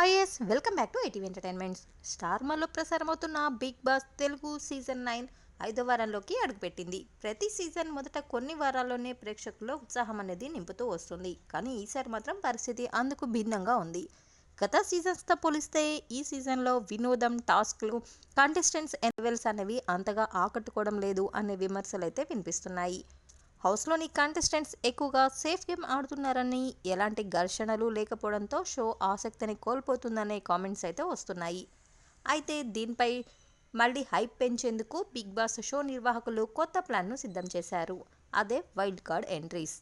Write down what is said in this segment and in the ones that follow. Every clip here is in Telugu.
Hi yes welcome back to ATV entertainments star మాలో ప్రసారమవుతున్న big boss Telugu season nine ఐదో వారంలోకి అడుగుపెట్టింది. ప్రతి సీజన్ మొదట కొన్ని వారాల్లోనే ప్రేక్షకుల్లో ఉత్సాహం అనేది నింపుతూ వస్తుంది. కానీ ఈసారి మాత్రం పరిస్థితి అందుకు భిన్నంగా ఉంది. గత సీజన్స్తో పోలిస్తే ఈ సీజన్లో వినోదం టాస్క్లు కాంటెస్టెంట్స్ ఎన్వెల్స్ అనేవి అంతగా ఆకట్టుకోవడం లేదు అనే విమర్శలు అయితే వినిపిస్తున్నాయి. హౌస్లోని కంటెస్టెంట్స్ ఎక్కువగా సేఫ్ గేమ్ ఆడుతున్నారని ఎలాంటి ఘర్షణలు లేకపోవడంతో షో ఆసక్తిని కోల్పోతుందనే కామెంట్స్ అయితే వస్తున్నాయి. అయితే దీనిపై మళ్ళీ హైప్ పెంచేందుకు బిగ్ బాస్ షో నిర్వాహకులు కొత్త ప్లాన్ను సిద్ధం చేశారు. అదే వైల్డ్ కార్డ్ ఎంట్రీస్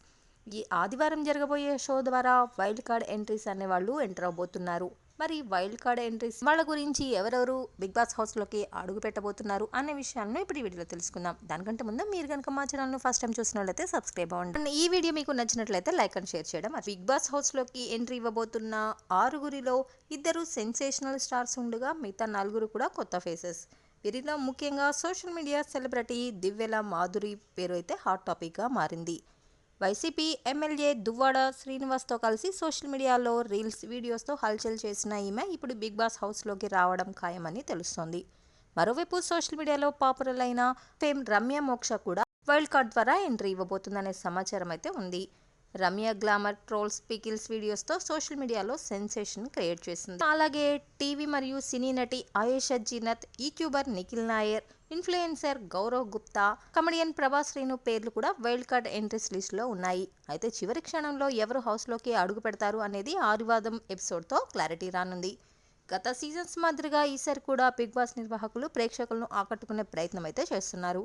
ఈ ఆదివారం జరగబోయే షో ద్వారా వైల్డ్ కార్డ్ ఎంట్రీస్ అనేవాళ్ళు ఎంటర్ అవబోతున్నారు. మరి వైల్డ్ కార్డ్ ఎంట్రీస్ వాళ్ళ గురించి ఎవరెవరు బిగ్ బాస్ హౌస్లోకి అడుగు పెట్టబోతున్నారు అనే విషయాలను ఇప్పుడు ఈ వీడియోలో తెలుసుకుందాం. దానికంటే ముందు మీరు కనుక మా ఛానల్ను ఫస్ట్ టైం చూసినట్లయితే సబ్స్క్రైబ్ అవ్వండి. ఈ వీడియో మీకు నచ్చినట్లయితే లైక్ అండ్ షేర్ చేయడం మరి బిగ్ బాస్ హౌస్లోకి ఎంట్రీ ఇవ్వబోతున్న ఆరుగురిలో ఇద్దరు సెన్సేషనల్ స్టార్స్ ఉండగా మిగతా నలుగురు కూడా కొత్త ఫేసెస్ వీరిలో ముఖ్యంగా social media celebrity Divvala Madhuri పేరు అయితే హాట్ టాపిక్గా మారింది. వైసీపీ ఎమ్మెల్యే దువ్వాడ శ్రీనివాస్తో కలిసి సోషల్ మీడియాలో రీల్స్ వీడియోస్తో హల్చల్ చేసిన ఈమె ఇప్పుడు బిగ్ బాస్ హౌస్లోకి రావడం ఖాయమని తెలుస్తోంది. మరోవైపు సోషల్ మీడియాలో పాపులర్ అయిన ఫేమ్ రమ్య మోక్ష కూడా వైల్డ్ కార్డ్ ద్వారా ఎంట్రీ ఇవ్వబోతుందనే సమాచారం అయితే ఉంది. రమ్య గ్లామర్ ట్రోల్స్ పికిల్స్ వీడియోస్తో సోషల్ మీడియాలో సెన్సేషన్ క్రియేట్ చేసింది. అలాగే టీవీ మరియు సినీ నటి Ayesha Zeenat YouTuber Nikhil Nair influencer Gaurav Gupta comedian Prabhas Srinu పేర్లు కూడా వైల్డ్ కార్డ్ ఎంట్రీస్ లిస్టులో ఉన్నాయి. అయితే చివరి క్షణంలో ఎవరు హౌస్లోకి అడుగు పెడతారు అనేది ఆదివాదం ఎపిసోడ్తో క్లారిటీ రానుంది. గత సీజన్స్ మాదిరిగా ఈసారి కూడా బిగ్ బాస్ నిర్వాహకులు ప్రేక్షకులను ఆకట్టుకునే ప్రయత్నం అయితే చేస్తున్నారు.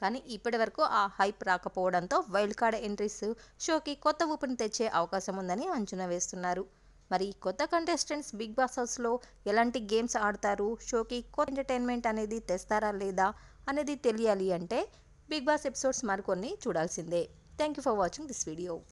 కానీ ఇప్పటి వరకు ఆ హైప్ రాకపోవడంతో వైల్డ్ కార్డ్ ఎంట్రీస్ షోకి కొత్త ఊపిని తెచ్చే అవకాశం ఉందని అంచనా వేస్తున్నారు. మరి కొత్త కంటెస్టెంట్స్ బిగ్ బాస్ హౌస్లో ఎలాంటి గేమ్స్ ఆడతారు? షోకి కొత్త ఎంటర్టైన్మెంట్ అనేది తెస్తారా లేదా అనేది తెలియాలి అంటే బిగ్ బాస్ ఎపిసోడ్స్ మరికొన్ని చూడాల్సిందే. Thank you for watching this video